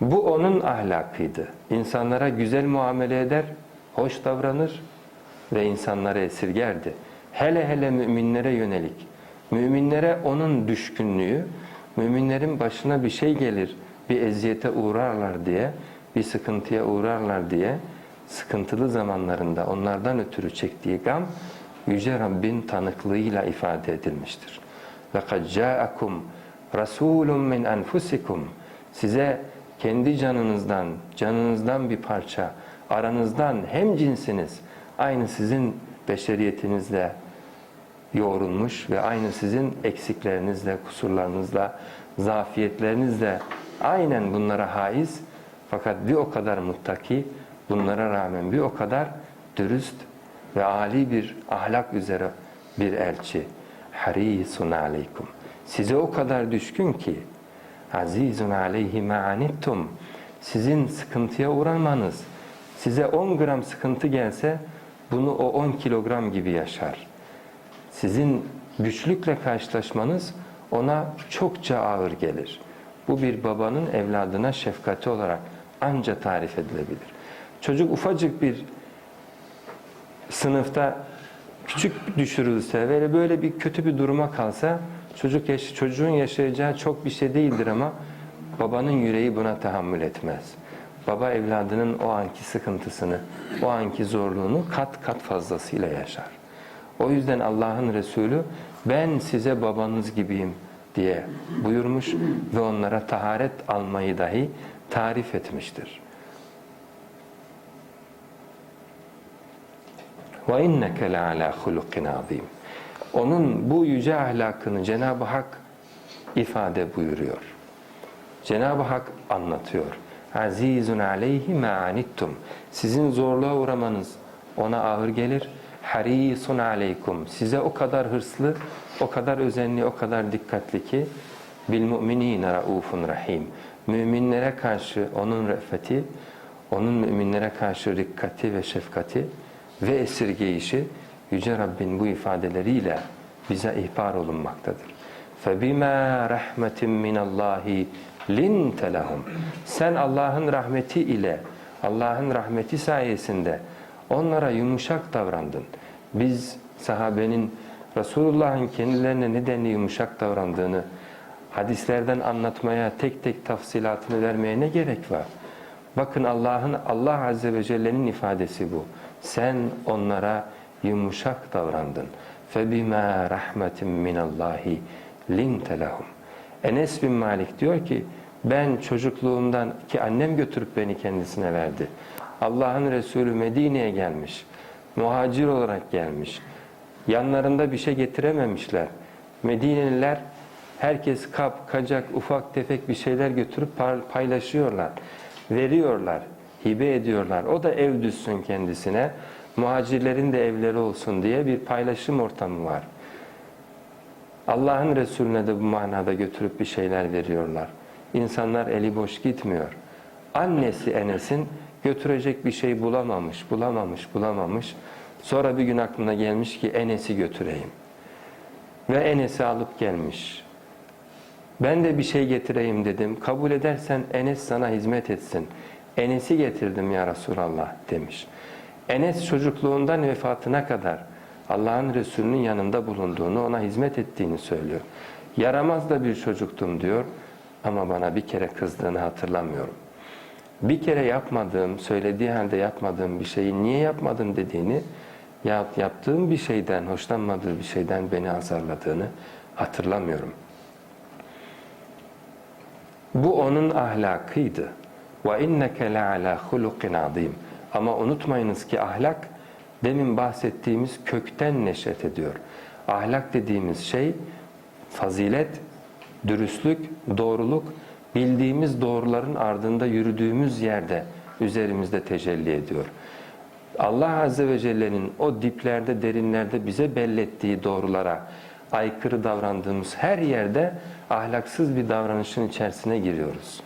Bu onun ahlakıydı. İnsanlara güzel muamele eder, hoş davranır ve insanları esirgerdi. Hele hele müminlere yönelik. Müminlere onun düşkünlüğü, müminlerin başına bir şey gelir, bir eziyete uğrarlar diye, bir sıkıntıya uğrarlar diye sıkıntılı zamanlarında onlardan ötürü çektiği gam Yüce Rabbin tanıklığıyla ifade edilmiştir. لَقَدْ جَاءَكُمْ رَسُولٌ مِّنْ أَنْفُسِكُمْ Size kendi canınızdan, canınızdan bir parça, aranızdan hem cinsiniz, aynı sizin beşeriyetinizle yoğrulmuş ve aynı sizin eksiklerinizle, kusurlarınızla, zafiyetlerinizle aynen bunlara haiz fakat bir o kadar muttaki, bunlara rağmen bir o kadar dürüst ve âli bir ahlak üzere bir elçi. Harisun aleykum. Size o kadar düşkün ki azizun aleyhi ma'anittum. Sizin sıkıntıya uğramanız, size 10 gram sıkıntı gelse bunu o 10 kilogram gibi yaşar. Sizin güçlükle karşılaşmanız ona çokça ağır gelir. Bu bir babanın evladına şefkati olarak anca tarif edilebilir. Çocuk ufacık bir sınıfta küçük düşürülse ve böyle bir kötü bir duruma kalsa çocuk yaş çocuğun yaşayacağı çok bir şey değildir ama babanın yüreği buna tahammül etmez. Baba evladının o anki sıkıntısını, o anki zorluğunu kat kat fazlasıyla yaşar. O yüzden Allah'ın Resulü ben size babanız gibiyim diye buyurmuş ve onlara taharet almayı dahi tarif etmiştir. Le ala hulukin azim. Onun bu yüce ahlakını Cenab-ı Hak ifade buyuruyor. Cenab-ı Hak anlatıyor. Azizun aleyhi ma anittum. Sizin zorluğa uğramanız ona ağır gelir. Harisun aleykum. Size o kadar hırslı, o kadar özenli, o kadar dikkatli ki bil mu'minine raufun rahim. Müminlere karşı onun re'feti, onun müminlere karşı rikkati ve şefkati ve esirgeyişi Yüce Rabbin bu ifadeleriyle bize ihbar olunmaktadır. فَبِمَا رَحْمَةٍ مِّنَ اللّٰهِ لِنْتَ لَهُمْ Sen Allah'ın rahmeti ile, Allah'ın rahmeti sayesinde onlara yumuşak davrandın. Biz sahabenin Resulullah'ın kendilerine nedenli yumuşak davrandığını hadislerden anlatmaya, tek tek tafsilatını vermeye ne gerek var? Bakın Allah'ın Allah Azze ve Celle'nin ifadesi bu. Sen onlara yumuşak davrandın. فَبِمَا رَحْمَةٍ مِّنَ اللّٰهِ لِنْتَ لَهُمْ Enes bin Malik diyor ki, ben çocukluğumdan ki annem götürüp beni kendisine verdi. Allah'ın Resulü Medine'ye gelmiş, muhacir olarak gelmiş. Yanlarında bir şey getirememişler. Medineliler herkes kap, kacak, ufak tefek bir şeyler götürüp paylaşıyorlar, veriyorlar, hibe ediyorlar. O da ev düşsün kendisine, muhacirlerin de evleri olsun diye bir paylaşım ortamı var. Allah'ın Resulüne de bu manada götürüp bir şeyler veriyorlar. İnsanlar eli boş gitmiyor. Annesi Enes'in götürecek bir şey bulamamış, bulamamış, bulamamış. Sonra bir gün aklına gelmiş ki Enes'i götüreyim. Ve Enes'i alıp gelmiş. Ben de bir şey getireyim dedim. Kabul edersen Enes sana hizmet etsin. Enes'i getirdim ya Resulallah demiş. Enes çocukluğundan vefatına kadar Allah'ın Resulü'nün yanında bulunduğunu, ona hizmet ettiğini söylüyor. Yaramaz da bir çocuktum diyor ama bana bir kere kızdığını hatırlamıyorum. Bir kere yapmadığım, söylediği halde yapmadığım bir şeyi niye yapmadım dediğini ya yaptığım bir şeyden, hoşlanmadığı bir şeyden beni azarladığını hatırlamıyorum. Bu onun ahlakıydı. Ve inneke la ala hulukin. Ama unutmayınız ki ahlak demin bahsettiğimiz kökten neşet ediyor. Ahlak dediğimiz şey fazilet, dürüstlük, doğruluk, bildiğimiz doğruların ardında yürüdüğümüz yerde üzerimizde tecelli ediyor. Allah Azze ve Celle'nin o diplerde, derinlerde bize bellettiği doğrulara aykırı davrandığımız her yerde ahlaksız bir davranışın içerisine giriyoruz.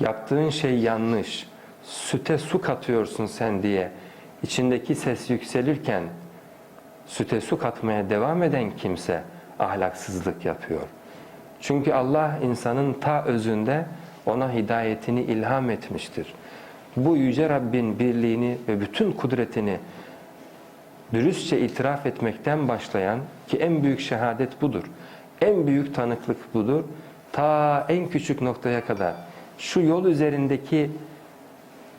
Yaptığın şey yanlış, süte su katıyorsun sen diye içindeki ses yükselirken süte su katmaya devam eden kimse ahlaksızlık yapıyor. Çünkü Allah insanın ta özünde ona hidayetini ilham etmiştir. Bu yüce Rabbin birliğini ve bütün kudretini dürüstçe itiraf etmekten başlayan ki en büyük şehadet budur. En büyük tanıklık budur. Ta en küçük noktaya kadar şu yol üzerindeki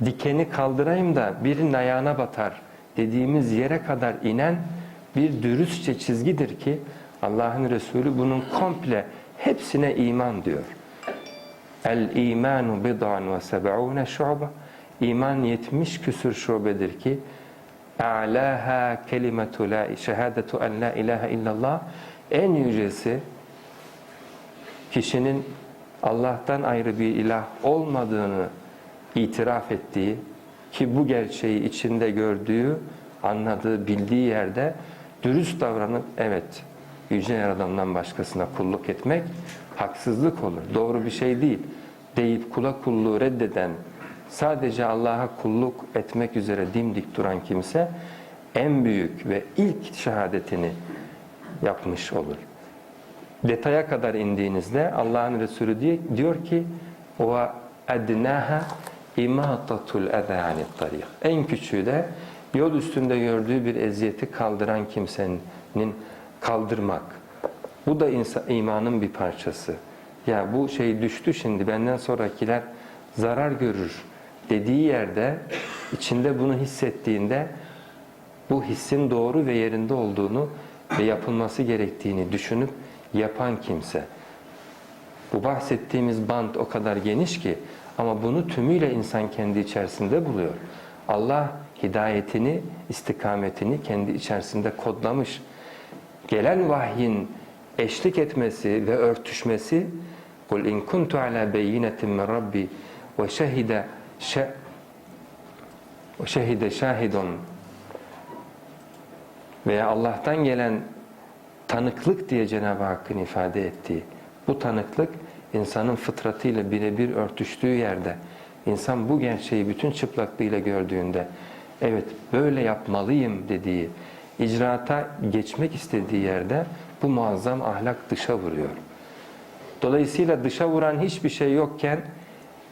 dikeni kaldırayım da birinin ayağına batar. Dediğimiz yere kadar inen bir dürüstçe çizgidir ki Allah'ın Resulü bunun komple hepsine iman diyor. El imanu bid'an ve seb'une şu'ba İman 70 küsür şubedir ki a'laha kelimetu la şehadetu en la ilahe illallah en yücesi kişinin Allah'tan ayrı bir ilah olmadığını itiraf ettiği ki bu gerçeği içinde gördüğü, anladığı, bildiği yerde dürüst davranıp evet yüce yaradandan başkasına kulluk etmek haksızlık olur. Doğru bir şey değil. Deyip kula kulluğu reddeden, sadece Allah'a kulluk etmek üzere dimdik duran kimse en büyük ve ilk şehadetini yapmış olur. Detaya kadar indiğinizde Allah'ın Resulü diyor ki o ednaha imatatul eza tarik. En küçüğü de yol üstünde gördüğü bir eziyeti kaldıran kimsenin kaldırmak. Bu da insan, imanın bir parçası. Ya bu şey düştü şimdi benden sonrakiler zarar görür dediği yerde içinde bunu hissettiğinde bu hissin doğru ve yerinde olduğunu ve yapılması gerektiğini düşünüp yapan kimse. Bu bahsettiğimiz band o kadar geniş ki ama bunu tümüyle insan kendi içerisinde buluyor. Allah hidayetini, istikametini kendi içerisinde kodlamış. Gelen vahyin eşlik etmesi ve örtüşmesi قُلْ اِنْ كُنْتُ عَلَى بَيِّنَةٍ مِنْ رَبِّي وَشَهِدَ وَشَهِدَ شَاهِدٌ veya Allah'tan gelen tanıklık diye Cenab-ı Hakk'ın ifade ettiği bu tanıklık insanın fıtratıyla birebir örtüştüğü yerde insan bu gerçeği bütün çıplaklığıyla gördüğünde evet böyle yapmalıyım dediği icraata geçmek istediği yerde bu muazzam ahlak dışa vuruyor. Dolayısıyla dışa vuran hiçbir şey yokken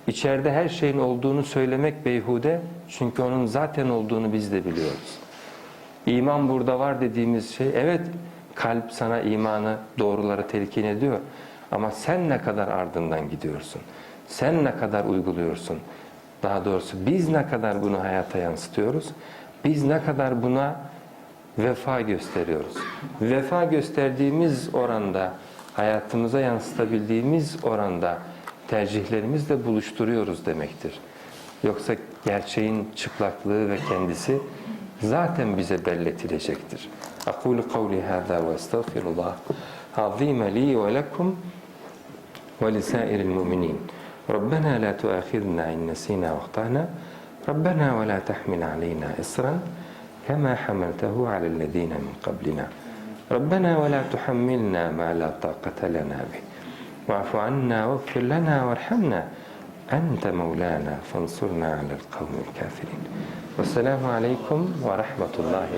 içeride her şeyin olduğunu söylemek beyhude çünkü onun zaten olduğunu biz de biliyoruz. İman burada var dediğimiz şey evet kalp sana imanı doğruları telkin ediyor ama sen ne kadar ardından gidiyorsun? Sen ne kadar uyguluyorsun? Daha doğrusu biz ne kadar bunu hayata yansıtıyoruz? Biz ne kadar buna vefa gösteriyoruz? Vefa gösterdiğimiz oranda, hayatımıza yansıtabildiğimiz oranda tercihlerimizle buluşturuyoruz demektir. Yoksa gerçeğin çıplaklığı ve kendisi zaten bize belletilecektir. Aqulu kavli hâzâ ve estağfirullah. Azîme lî ve lekum. ولسائر المؤمنين. ربنا لا تؤاخذنا إن نسينا وأخطأنا. ربنا ولا تحمل علينا إصرا كما حملته على الذين من قبلنا. ربنا ولا تحملنا ما لا طاقة لنا به. واعف عنا واغفر لنا وارحمنا. أنت مولانا فانصرنا على القوم الكافرين. والسلام عليكم ورحمة الله